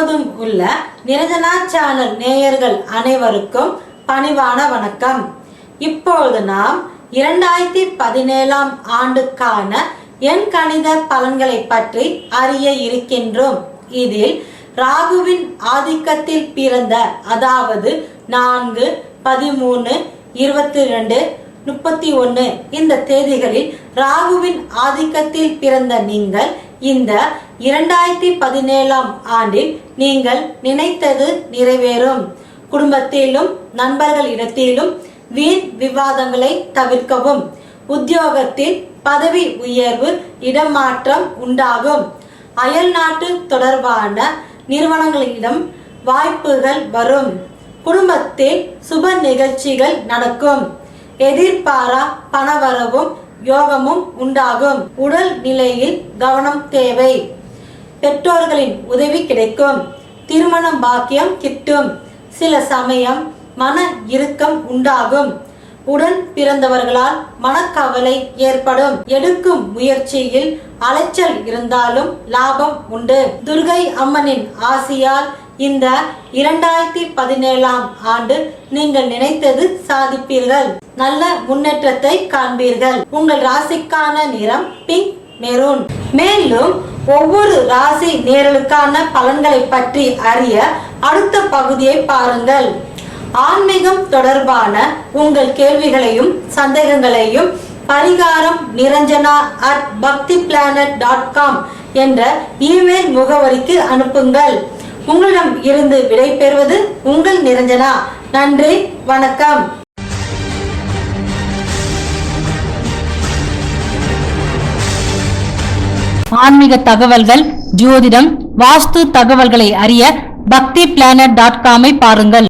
உள்ள நிரஞ்சனா சேனல் நேயர்கள் அனைவருக்கும் பணிவான வணக்கம். இப்பொழுது நாம் இரண்டாயிரத்தி பதினேழாம் ஆண்டுக்கான எண் கணித பலன்களை பற்றி அறிய இருக்கின்றோம். இதில் ராகுவின் ஆதிக்கத்தில் பிறந்த அதாவது நான்கு பதிமூணு இருபத்தி ரெண்டு முப்பத்தி ஒன்று இந்த தேதிகளில் ராகுவின் ஆதிக்கத்தில் பிறந்த நீங்கள் இந்த இரண்டாயிரத்தி பதினேழாம் ஆண்டில் நீங்கள் நினைத்தது நிறைவேறும். குடும்பத்திலும் நண்பர்களிடத்திலும் வீண் விவாதங்களை தவிர்க்கவும். உத்தியோகத்தில் பதவி உயர்வு இடமாற்றம் உண்டாகும். அயல் நாட்டு தொடர்பான நிறுவனங்களிடம் வாய்ப்புகள் வரும். குடும்பத்தில் சுப நிகழ்ச்சிகள் நடக்கும். எதிர்பாரா பணவரவும் யோகமும் உண்டாகும். உடல் நிலையில் கவனம் தேவை. பெற்றோர்களின் உதவி கிடைக்கும். திருமணம் பாக்கியம் கிட்டும். சில சமயம் மன இறுக்கம் உண்டாகும். உடன் பிறந்தவர்களால் மனக்கவலை ஏற்படும். எடுக்கும் முயற்சியில் அலைச்சல் இருந்தாலும் லாபம் உண்டு. துர்கை அம்மனின் ஆசியால் இந்த இரண்டாயிரத்தி பதினேழாம் ஆண்டு நீங்கள் நினைத்தது சாதிப்பீர்கள். நல்ல முன்னேற்றத்தை காண்பீர்கள். உங்கள் ராசிக்கான நிறம் பிங்க் மெரூன் மேலும் ஒவ்வொரு ராசி நேரலுக்கான பலன்களை பற்றி அறிய அடுத்த பகுதியை பாருங்கள். ஆன்மீகம் தொடர்பான உங்கள் கேள்விகளையும் சந்தேகங்களையும் பரிகாரம் Niranjana at Bhakti planet dot com என்ற இமெயில் முகவரிக்கு அனுப்புங்கள். உங்களிடம் இருந்து விடை பெறுவது உங்கள் நிரஞ்சனா. நன்றி வணக்கம். ஆன்மீக தகவல்கள் ஜோதிடம் வாஸ்து தகவல்களை அறிய பக்தி பிளானட் டாட் காமை பாருங்கள்.